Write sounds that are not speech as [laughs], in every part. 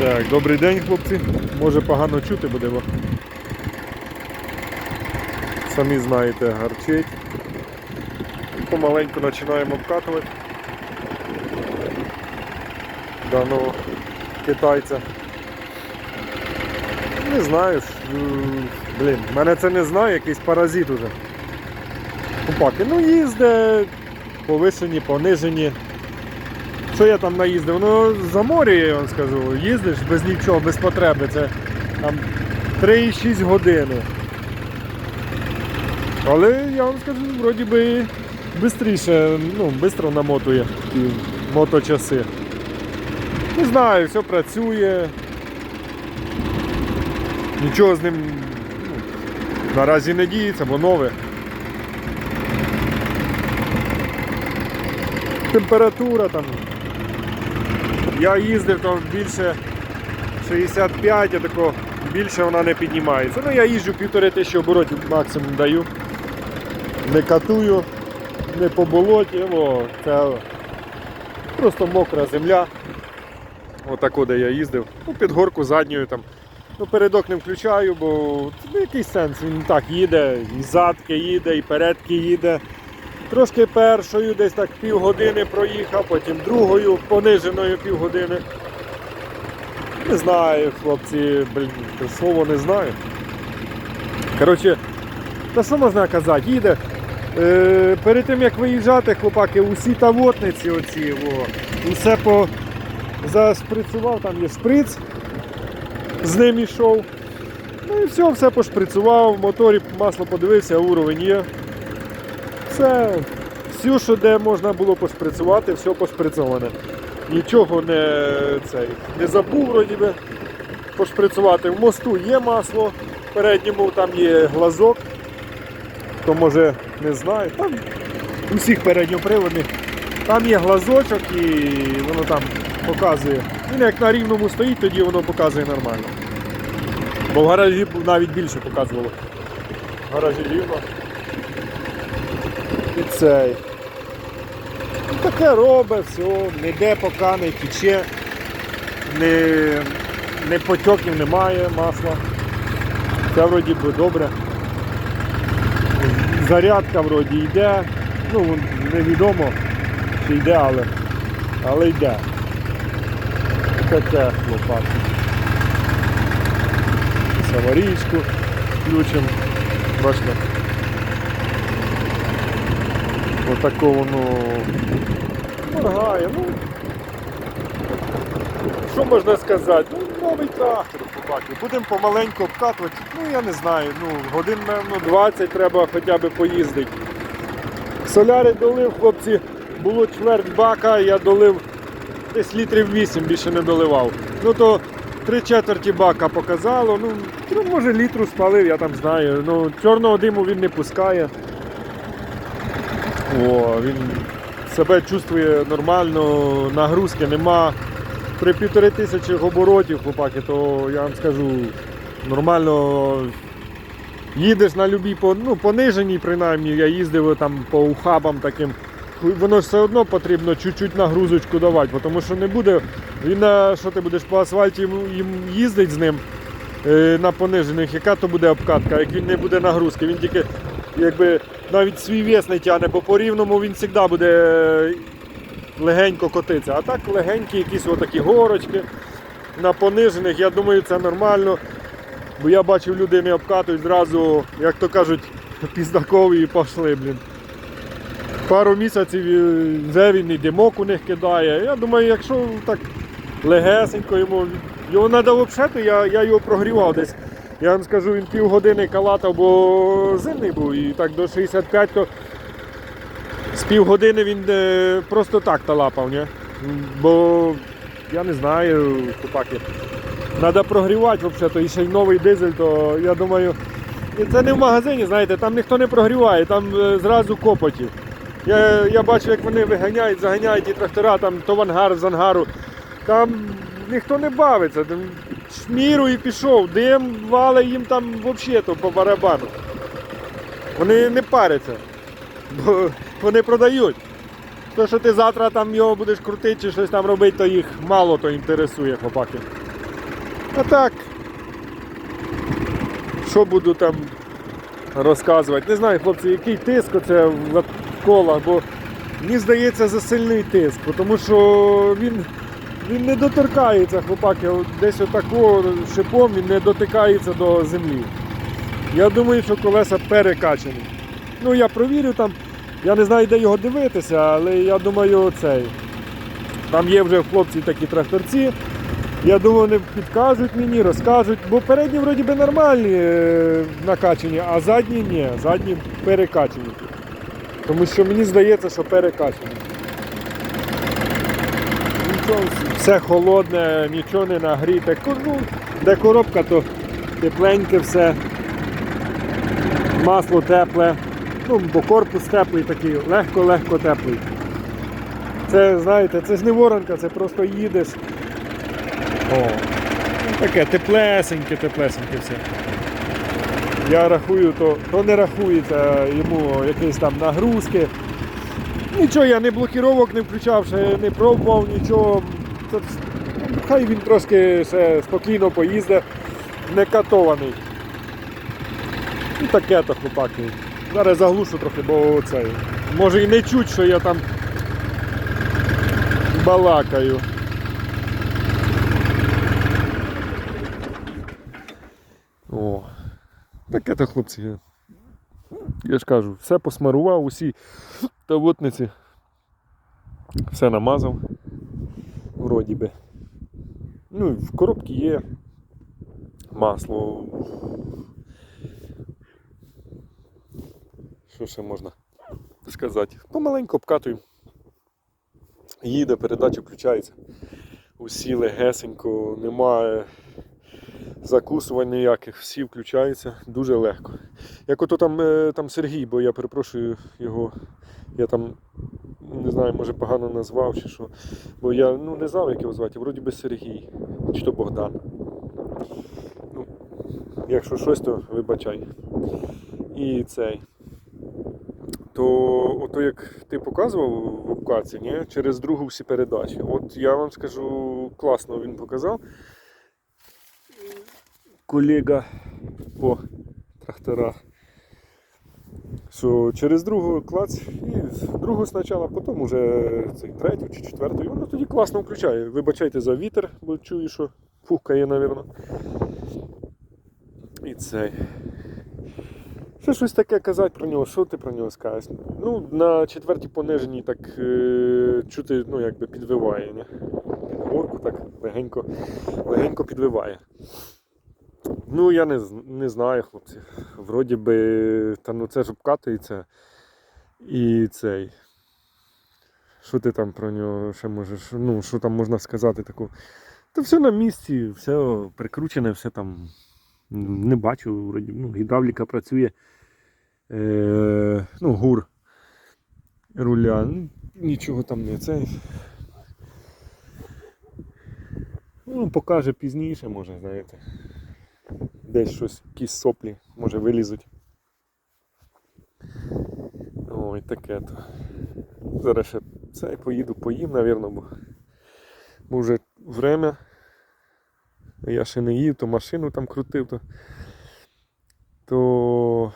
Так, добрий день, хлопці. Може погано чути буде, бо самі знаєте, гарчить. Помаленьку починаємо обкатувати даного китайця. Не знаю, ж, блін, мене це не знає, якийсь паразит уже. Купаки, ну їзде, повишені, понижені. Що я там наїздив? Ну заморює, я вам скажу. Їздиш без нічого, без потреби. Це там 3,6 години. Але я вам скажу, вроді би швидше, ну, швидко намотує ті моточаси. Не знаю, все працює. Нічого з ним ну, наразі не діється, бо нове. Температура там. Я їздив там більше 65, я тако більше вона не піднімається. Ну я їжджу півтори тисячі оборотів максимум даю. Не катую, не по болоті, о, це просто мокра земля. Отако, де я їздив. Ну, під горку задньою там. Ну, передок не включаю, бо ну, який сенс, він так їде, і задки їде, і передки їде. Трошки першою, десь так півгодини проїхав, потім другою пониженою півгодини. Не знаю, хлопці, блін, слово не знаю. Коротше, та що можна казати, їде. Е, перед тим як виїжджати, хлопаки, усі тавотниці оці, о, усе по зашприцював, там є шприц, з ним ішов. Ну і все, все пошприцював, в моторі масло подивився, уровень є. Все, все, що де можна було пошприцювати, все пошприцьоване. Нічого не, цей, не забув вроді би пошприцювати. В мосту є масло, в передньому там є глазок. Хто може не знає, там у всіх передньоприводних там є глазочок і воно там показує. Він як на рівному стоїть, тоді воно показує нормально. Бо в гаражі навіть більше показувало. В гаражі рівно. І цей. Таке робить, все, ніде поки не тече, не, не потьоків немає масла. Це вроді би добре. Зарядка вроді йде. Ну, невідомо, чи йде, але, але йде. Таке хлопак. Аварійську включимо. Бачите. Отако воно моргає. Ну, що можна сказати? Ну, новий трактор, побачив. Будемо помаленьку обкатувати. Ну, я не знаю, ну, годин, мабуть, 20 треба хоча б поїздити. Соляри долив, хлопці, було чверть бака, я долив десь літрів 8, більше не доливав. Ну то три четверті бака показало. Ну, ну, може літру спалив, я там знаю. Ну, чорного диму він не пускає. О, він себе чувствує нормально, нагрузки нема. При півтори тисячі оборотів, хлопаки, то я вам скажу, нормально їдеш на любій ну, пониженій, принаймні, я їздив там по ухабам таким. Воно ж все одно потрібно чуть-чуть нагрузочку давати, тому що не буде. Він на що ти будеш по асфальті їздить з ним е, на понижених, яка то буде обкатка, як він не буде нагрузки, він тільки якби навіть свій вес не тягне, бо по рівному він завжди буде е, легенько котитися. А так легенькі якісь отакі горочки на понижених, я думаю, це нормально. Бо я бачив, люди не обкатують зразу, як то кажуть, [laughs] піздакові і пішли, блін. Пару місяців вже він і димок у них кидає. Я думаю, якщо так легесенько йому. Його треба взагалі, я, я його прогрівав десь. Я вам скажу, він півгодини калатав, бо зимний був і так до 65, то з півгодини він е, просто так талапав, ні? Бо я не знаю, купаки. Треба прогрівати взагалі, і ще й новий дизель, то я думаю. Це не в магазині, знаєте, там ніхто не прогріває, там е, зразу копоті. Я, я бачу, як вони виганяють, заганяють ті трактора, там то в ангар з ангару. Там ніхто не бавиться. Шміру і пішов, дим вале їм там взагалі по барабану. Вони не паряться, бо вони продають. То, що ти завтра там його будеш крутити чи щось там робити, то їх мало то інтересує, хлопаки. А так, що буду там розказувати? Не знаю, хлопці, який тиск оце в колах, бо мені здається за сильний тиск, тому що він, він не доторкається, хлопаки, десь отако шипом він не дотикається до землі. Я думаю, що колеса перекачані. Ну, я провірю там, я не знаю, де його дивитися, але я думаю, цей. Там є вже хлопці такі тракторці. Я думаю, вони підкажуть мені, розкажуть, бо передні вроді би нормальні е, накачані, а задні ні, задні перекачані. Тому що мені здається, що перекачані. Все холодне, нічого не нагріте. Ну, де коробка, то тепленьке все. Масло тепле. Ну, бо корпус теплий такий, легко-легко теплий. Це, знаєте, це ж не воронка, це просто їдеш. О, ну, таке теплесеньке, теплесеньке все. Я рахую, то, то не рахується йому якісь там нагрузки. Нічого, я не блокіровок не включав, ще не пробував нічого. Це, хай він трошки ще спокійно поїздить, не катований. І таке то хлопаки. Зараз заглушу трохи, бо цей. Може і не чуть, що я там балакаю. О, таке то хлопці. Я ж кажу, все посмарував, усі тавотниці. Все намазав. Вроді би. Ну, в коробці є масло. Що ще можна сказати? Помаленьку обкатую. Їде, передача включається. Усі легесенько, немає закусувань ніяких, всі включаються дуже легко. Як ото там, е, там Сергій, бо я перепрошую його, я там не знаю, може погано назвав чи що. Бо я ну, не знав, як його звати, вроді би Сергій, чи то Богдан. Ну, якщо щось, то вибачай. І цей. То ото як ти показував в обкаці, ні? через другу всі передачі. От я вам скажу, класно він показав. Колега по тракторах. Що через другу клац і другу спочатку, потім уже цей третю чи четверту. І воно тоді класно включає. Вибачайте за вітер, бо чую, що фухкає, мабуть. І цей. Ще щось таке казати про нього, що ти про нього скажеш? Ну, на четвертій пониженій так е, чути, ну, якби підвиває, ні? Горку так легенько, легенько підвиває. Ну, я не, не знаю, хлопці. Вроді би, та ну це ж обкатується. І цей. Що ти там про нього ще можеш? Ну, що там можна сказати таку? Та все на місці, все прикручене, все там. Не бачу, вроді, ну, гідравліка працює. Е, ну, гур руля. Ну, нічого там не цей. Ну, покаже пізніше, може, знаєте. Десь щось, якісь соплі, може вилізуть. Ой, таке то. Зараз ще це поїду, поїм, напевно, бо, вже время. Я ще не їв, то машину там крутив, то, то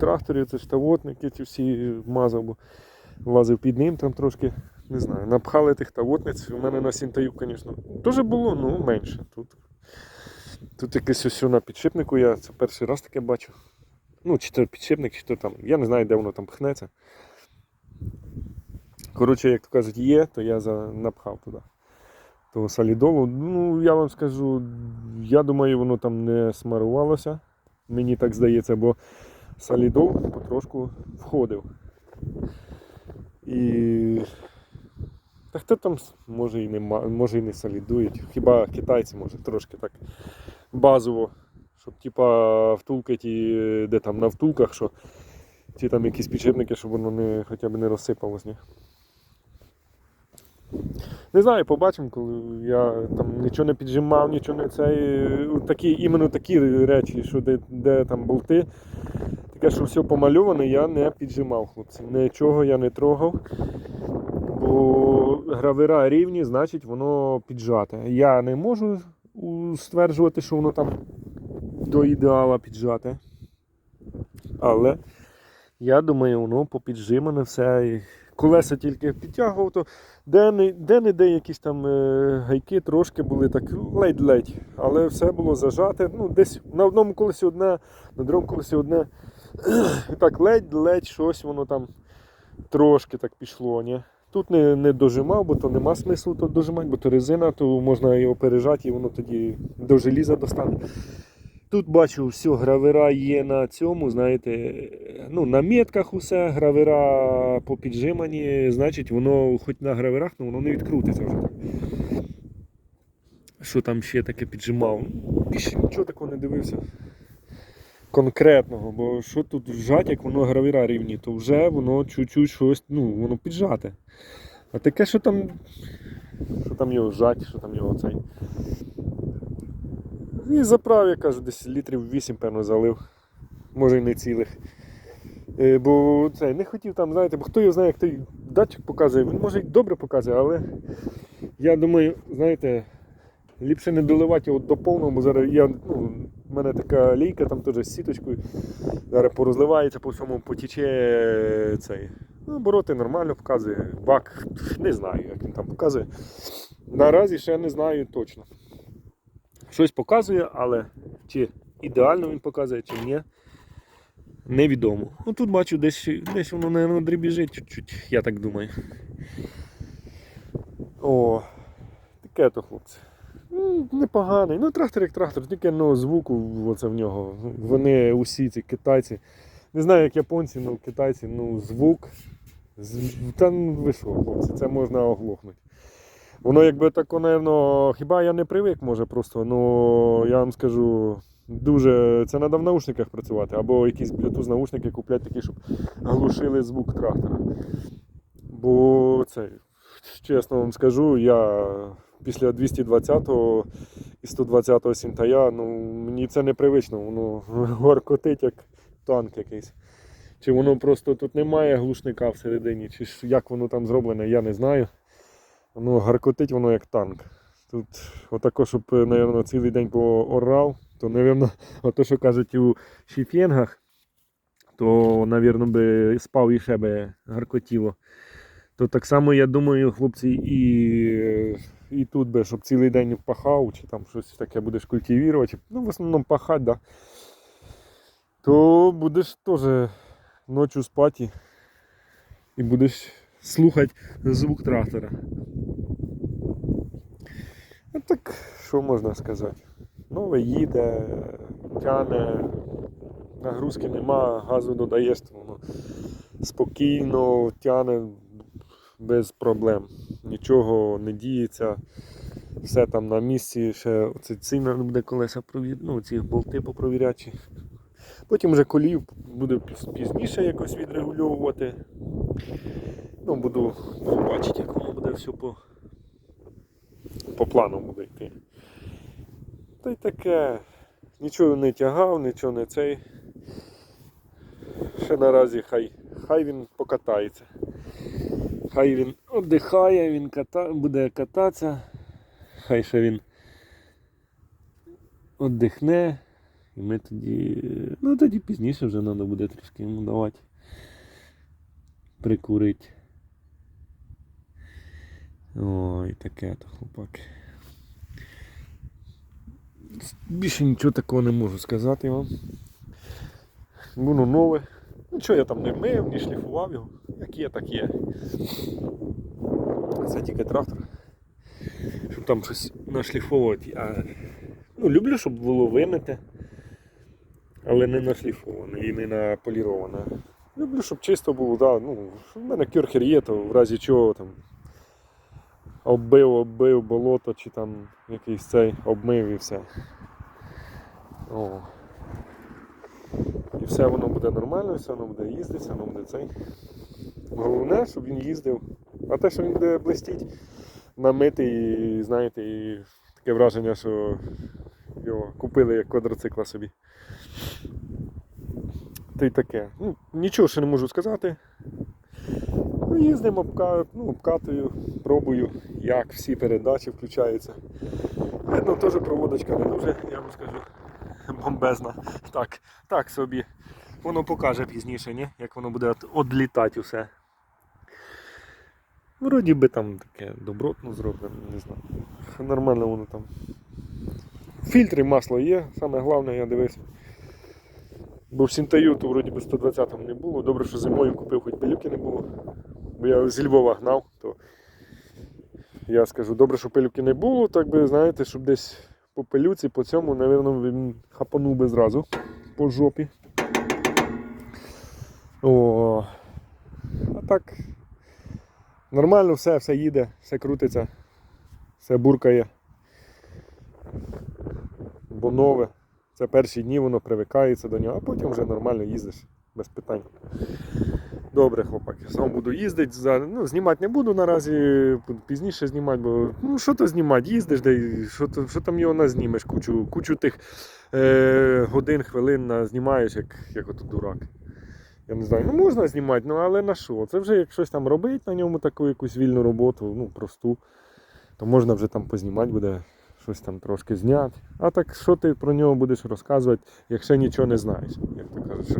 тракторі, це штавотники ці всі мазав, бо лазив під ним там трошки, не знаю, напхали тих тавотниць. У мене на сінтаю, звісно, теж було, ну менше. Тут, тут якесь ось на підшипнику, я це перший раз таке бачу. Ну, чи то підшипник, чи то там. Я не знаю, де воно там пхнеться. Коротше, як то кажуть, є, то я напхав туди. Того солідолу. Ну, я вам скажу, я думаю, воно там не смарувалося. Мені так здається, бо солідол потрошку входив. І. Та хто там може і нема, може і не солідують. Хіба китайці може трошки так базово. Щоб типа втулки ті, де там на втулках, що ті там якісь підшипники, щоб воно не, хоча б не розсипалось. Ні? Не знаю, побачимо, коли я там нічого не піджимав, нічого не цей. Такі, іменно такі речі, що де, де там болти. Таке, що все помальоване, я не піджимав, хлопці. Нічого я не трогав. Гравера рівні, значить воно піджате. Я не можу стверджувати, що воно там до ідеала піджате. Але я думаю, воно попіджимане все. І колеса тільки підтягував, то де-не- де-не-де якісь там е, гайки трошки були так ледь-ледь. Але все було зажате. Ну, десь на одному колесі одне, на другому колесі одне. І так ледь-ледь щось воно там трошки так пішло. Ні? Тут не, не дожимав, бо то нема смислу то дожимати, бо то резина, то можна його пережати і воно тоді до желіза достане. Тут бачу, все, гравера є на цьому, знаєте, ну, на метках усе, гравера попіджимані, значить воно хоч на граверах, але воно не відкрутиться вже так. Що там ще таке піджимав? Більше нічого такого не дивився. Конкретного, бо що тут вжать, як воно гравера рівні, то вже воно чуть-чуть щось, ну, воно піджате. А таке, що там, що там його вжать, що там його цей. І заправ, я кажу, десь літрів 8, певно, залив. Може й не цілих. Е, Бо це, не хотів там, знаєте, бо хто його знає, як той датчик показує, він може й добре показує, але я думаю, знаєте, ліпше не доливати його до повного, бо зараз я, ну, в мене така лійка там теж з сіточкою. Зараз порозливається по всьому, потіче цей. Ну, обороти нормально показує. Бак, не знаю, як він там показує. Наразі ще не знаю точно. Щось показує, але чи ідеально він показує, чи ні, невідомо. Ну тут бачу, десь, десь воно, мабуть, дрібіжить чуть-чуть, я так думаю. О, таке то, хлопці. Ну, Непоганий. Ну, трактор як трактор, тільки ну, звуку оце в нього. Вони усі ці китайці. Не знаю, як японці, ну китайці, ну звук. Та ну, ви що, хлопці, це можна оглохнути. Воно якби тако, напевно, хіба я не привик, може просто, ну я вам скажу, дуже це треба в наушниках працювати, або якісь Bluetooth наушники купляти такі, щоб глушили звук трактора. Бо це, чесно вам скажу, я після 220-го і 120-го сінтая, ну мені це непривично, воно [laughs] горкотить як танк якийсь. Чи воно просто тут немає глушника всередині, чи як воно там зроблене, я не знаю. Воно гаркотить воно як танк. Тут отако, щоб, напевно, цілий день поорав, то, напевно, [laughs] ото, що кажуть у шіфєнгах, то, напевно, би спав і ще би гаркотіло. То так само, я думаю, хлопці, і, і тут би, щоб цілий день пахав, чи там щось таке будеш культивувати, ну, в основному пахати, да, то будеш теж ночі спати і будеш слухати звук трактора. Ну так, що можна сказати? Нове їде, тяне, нагрузки нема, газу додаєш, воно спокійно тяне без проблем. Нічого не діється, все там на місці, ще оце ціна буде колеса провір... ну, ці болти попровірячі. Потім вже колів буде пізніше якось відрегульовувати. Ну, буду, буду бачити, як воно буде все по, по плану буде йти. Та й таке. Нічого не тягав, нічого не цей. Ще наразі хай, хай він покатається. Хай він віддихає, він ката, буде кататися. Хай ще він віддихне. І ми тоді. Ну тоді пізніше вже треба буде трішки йому давати. Прикурити. Ой, таке то хлопаки. Більше нічого такого не можу сказати вам. Воно нове. Нічого я там не мив, не шліфував його. Як є, так є. Це тільки трактор. Щоб там щось нашліфовувати. А... Ну, люблю, щоб було вимите, але не нашліфоване і не наполіроване. Люблю, щоб чисто було, да, ну, в мене кюрхер є, то в разі чого там оббив, оббив болото чи там якийсь цей обмив і все. О. І все воно буде нормально, все воно буде їздити, все воно буде цей. Головне, щоб він їздив. А те, що він буде блистіть, намитий, і, знаєте, і таке враження, що його купили як квадроцикла собі. Та й таке. Ну, нічого ще не можу сказати. Ну, їздимо, ну, обкатую, пробую, як всі передачі включаються. Видно, теж проводочка не дуже, я вам скажу, бомбезна. Так, так собі. Воно покаже пізніше, ні? як воно буде одлітати усе. Вроді би там таке добротно зроблено, не знаю. Нормально воно там. Фільтри масло є, саме головне, я дивився. Бо в Сінтаю то вроді би 120 не було. Добре, що зимою купив, хоч пилюки не було. Бо я зі Львова гнав, то я скажу, добре, що пилюки не було, так би, знаєте, щоб десь по пилюці, по цьому, напевно, він хапанув би зразу по жопі. О, а так, нормально все, все їде, все крутиться, все буркає. Бо нове. Це перші дні воно привикається до нього, а потім вже нормально їздиш без питань. Добре, хлопаки, сам буду їздити. Ну, знімати не буду наразі, пізніше знімати, бо ну, що то знімати, їздиш, де, що, то, що там його назнімеш, кучу, кучу тих е, годин, хвилин на, знімаєш, як, як ото дурак. Я не знаю, ну можна знімати, ну але на що? Це вже як щось там робить на ньому таку якусь вільну роботу, ну просту, то можна вже там познімати буде, щось там трошки зняти. А так що ти про нього будеш розказувати, якщо нічого не знаєш? Як то кажуть,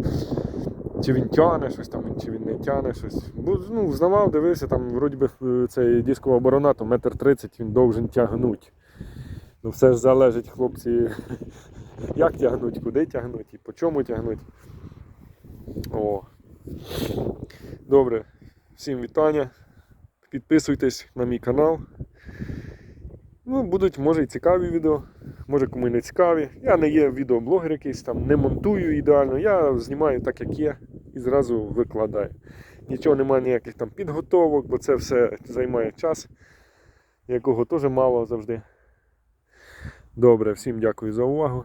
чи він тяне щось там, чи він не тяне щось. Бо ну, знавав, дивився, там вроді би е, цей дискова оборона, то метр тридцять він довжен тягнуть. Ну все ж залежить, хлопці, [laughs] як тягнуть, куди тягнуть і по чому тягнуть. О. Добре, всім вітання. Підписуйтесь на мій канал. Ну, будуть, може, і цікаві відео, може кому не цікаві. Я не є відеоблогер якийсь там, не монтую ідеально, я знімаю так, як є, і зразу викладаю. Нічого немає ніяких там підготовок, бо це все займає час, якого теж мало завжди. Добре, всім дякую за увагу.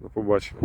До побачення.